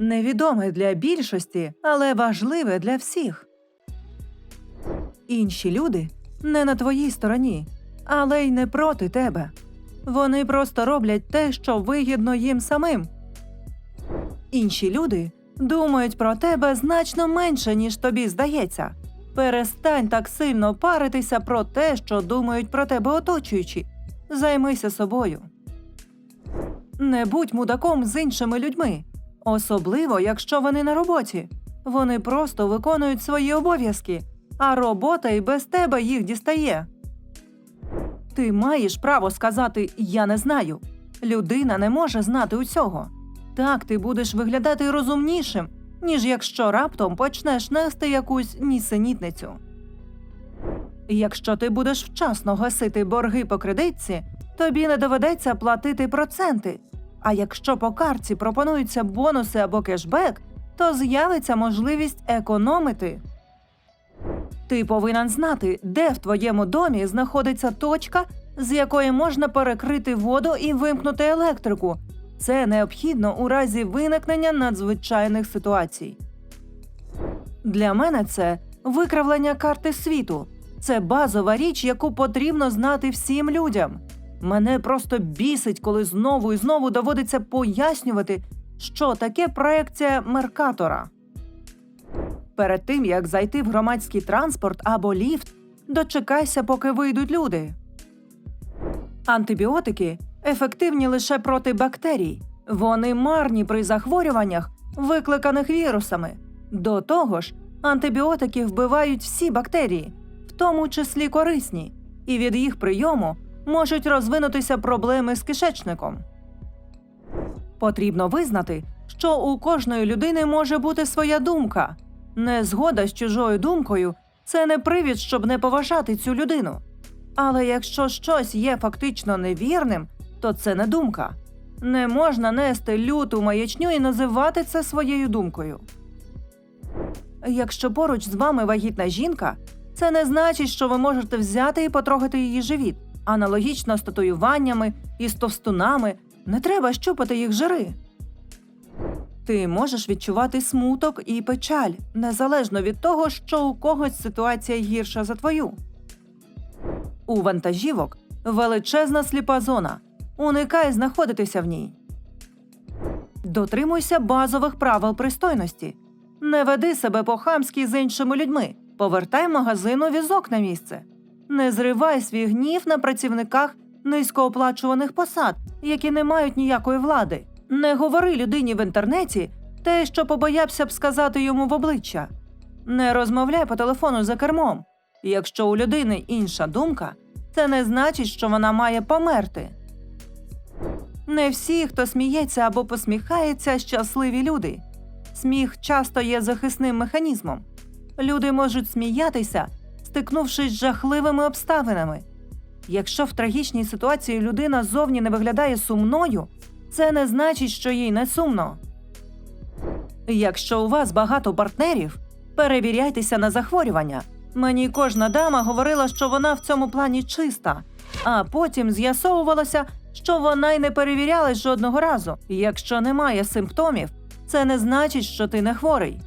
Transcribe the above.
невідоме для більшості, але важливе для всіх. Інші люди не на твоїй стороні, але й не проти тебе. Вони просто роблять те, що вигідно їм самим. Інші люди думають про тебе значно менше, ніж тобі здається. Перестань так сильно паритися про те, що думають про тебе оточуючі. Займися собою. Не будь мудаком з іншими людьми, особливо якщо вони на роботі. Вони просто виконують свої обов'язки, а робота і без тебе їх дістає. Ти маєш право сказати Я не знаю. Людина не може знати усього. Так ти будеш виглядати розумнішим, ніж якщо раптом почнеш нести якусь нісенітницю. Якщо ти будеш вчасно гасити борги по кредитці, тобі не доведеться платити проценти. А якщо по картці пропонуються бонуси або кешбек, то з'явиться можливість економити. Ти повинен знати, де в твоєму домі знаходиться точка, з якої можна перекрити воду і вимкнути електрику. Це необхідно у разі виникнення надзвичайних ситуацій. Для мене це викривлення карти світу. Це базова річ, яку потрібно знати всім людям. Мене просто бісить, коли знову і знову доводиться пояснювати, що таке проекція Меркатора. Перед тим як зайти в громадський транспорт або ліфт, дочекайся, поки вийдуть люди. Антибіотики ефективні лише проти бактерій. Вони марні при захворюваннях, викликаних вірусами. До того ж, антибіотики вбивають всі бактерії, в тому числі корисні, і від їх прийому можуть розвинутися проблеми з кишечником. Потрібно визнати, що у кожної людини може бути своя думка. Незгода з чужою думкою це не привід, щоб не поважати цю людину. Але якщо щось є фактично невірним, то це не думка. Не можна нести люту маячню і називати це своєю думкою. Якщо поруч з вами вагітна жінка, це не значить, що ви можете взяти і потрогати її живіт. Аналогічно з татуюваннями і з товстунами не треба щупати їх жири. Ти можеш відчувати смуток і печаль, незалежно від того, що у когось ситуація гірша за твою. У вантажівок величезна сліпа зона. Уникай знаходитися в ній. Дотримуйся базових правил пристойності. Не веди себе по-хамськи з іншими людьми. Повертай магазину візок на місце. Не зривай свій гнів на працівниках низькооплачуваних посад, які не мають ніякої влади. Не говори людині в інтернеті те, що побоявся б сказати йому в обличчя. Не розмовляй по телефону за кермом. Якщо у людини інша думка, це не значить, що вона має померти. Не всі, хто сміється або посміхається, щасливі люди. Сміх часто є захисним механізмом. Люди можуть сміятися, стикнувшись з жахливими обставинами. Якщо в трагічній ситуації людина зовні не виглядає сумною, це не значить, що їй не сумно. Якщо у вас багато партнерів, перевіряйтеся на захворювання. Мені кожна дама говорила, що вона в цьому плані чиста, а потім з'ясовувалося, що вона й не перевірялась жодного разу. Якщо немає симптомів, це не значить, що ти не хворий.